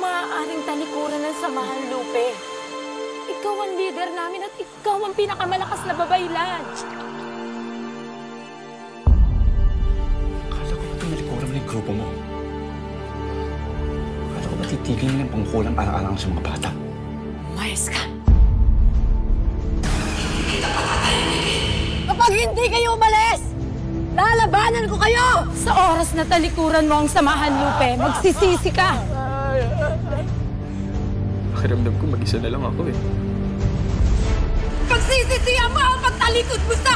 maaaring talikuran ng samahan, Lupe. Ikaw ang leader namin at ikaw ang pinakamalakas na babaylan. Akala ko ba tinalikuran mo yung grupo mo? Akala ko ba titigil mo yung pangkulang alang-alang sa mga bata? Umayos ka. Kapag hindi kayo umalis, lalabanan ko kayo! Sa oras na talikuran mo ang samahan, Lupe, magsisisi ka. Pakiramdam ko mag-isa na lang ako eh. Pagsisisihan mo ang pagtalikod mo sa